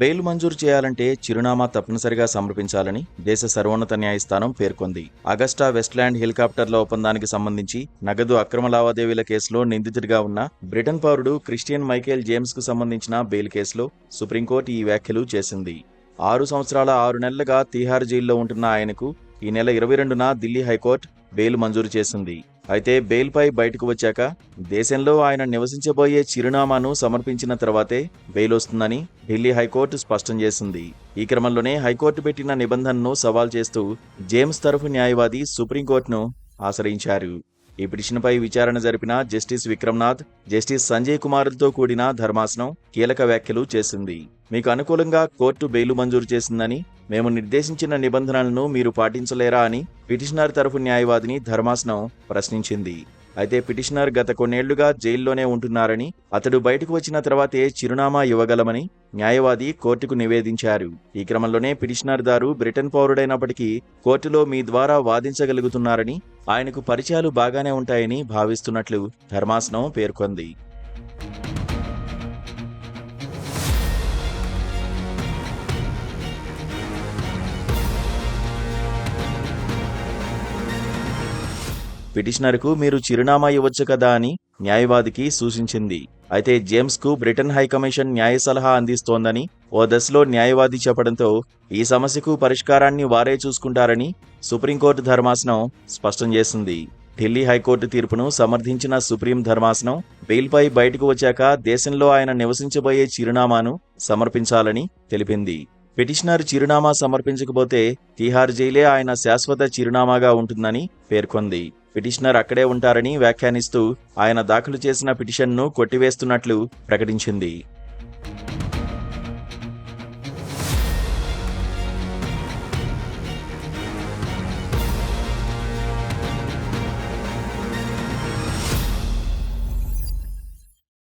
Bail మంజూరు చేయాలంటే చిరునామా తప్పనిసరిగా సమర్పించాలని దేశ సర్వోన్నత న్యాయస్థానం పేర్కొంది. అగస్టా వెస్ట్లాండ్ హెలికాప్టర్ల ఒప్పందానికి సంబంధించి నగదు అక్రమ లావాదేవీల కేసులో నిందితుడిగా ఉన్న బ్రిటన్ పౌరుడు క్రిస్టియన్ మైకేల్ జేమ్స్కు సంబంధించిన బెయిల్ కేసులో సుప్రీంకోర్టు ఈ వ్యాఖ్యలు చేసింది. ఆరు సంవత్సరాల ఆరు నెలలుగా తీహార్ జైల్లో ఉంటున్న ఆయనకు ఈ నెల ఇరవై రెండున ఢిల్లీ హైకోర్టు బెయిల్ మంజూరు చేసింది. అయితే బెయిల్పై బయటకు వచ్చాక దేశంలో ఆయన నివసించబోయే చిరునామాను సమర్పించిన తర్వాతే బెయిల్ వస్తుందని ఢిల్లీ హైకోర్టు స్పష్టం చేసింది. ఈ క్రమంలోనే హైకోర్టు పెట్టిన నిబంధనను సవాల్ చేస్తూ జేమ్స్ తరఫు న్యాయవాది సుప్రీంకోర్టును ఆశ్రయించారు. ఈ పిటిషన్పై విచారణ జరిపిన జస్టిస్ విక్రమ్నాథ్ జస్టిస్ సంజయ్ కుమార్లతో కూడిన ధర్మాసనం కీలక వ్యాఖ్యలు చేసింది. మీకు అనుకూలంగా కోర్టు బెయిలు మంజూరు చేసిందని మేము నిర్దేశించిన నిబంధనలను మీరు పాటించలేరా అని పిటిషనర్ తరఫు న్యాయవాదిని ధర్మాసనం ప్రశ్నించింది. అయితే పిటిషనర్ గత కొన్నేళ్ళుగా జైల్లోనే ఉంటున్నారని అతడు బయటకు వచ్చిన తర్వాతే చిరునామా ఇవ్వగలమని న్యాయవాది కోర్టుకు నివేదించారు. ఈ క్రమంలోనే పిటిషనర్ దారు బ్రిటన్ పౌరుడైనప్పటికీ కోర్టులో మీ ద్వారా వాదించగలుగుతున్నారని ఆయనకు పరిచయాలు బాగానే ఉంటాయని భావిస్తున్నట్లు ధర్మాసనం పేర్కొంది. పిటిషనర్కు మీరు చిరునామా ఇవ్వచ్చు కదా అని న్యాయవాదికి సూచించింది. అయితే జేమ్స్కు బ్రిటన్ హైకమిషన్ న్యాయ సలహా అందిస్తోందని ఓ దశలో న్యాయవాది చెప్పడంతో ఈ సమస్యకు పరిష్కారాన్ని వారే చూసుకుంటారని సుప్రీంకోర్టు ధర్మాసనం స్పష్టం చేసింది. ఢిల్లీ హైకోర్టు తీర్పును సమర్థించిన సుప్రీం ధర్మాసనం బెయిల్పై బయటకు వచ్చాక దేశంలో ఆయన నివసించబోయే చిరునామాను సమర్పించాలని తెలిపింది. పిటిషనర్ చిరునామా సమర్పించకపోతే తిహార్ జైలే ఆయన శాశ్వత చిరునామాగా ఉంటుందని పేర్కొంది. పిటిషనర్ అక్కడే ఉంటారని వ్యాఖ్యానిస్తూ ఆయన దాఖలు చేసిన పిటిషన్ను కొట్టివేస్తున్నట్లు ప్రకటించింది.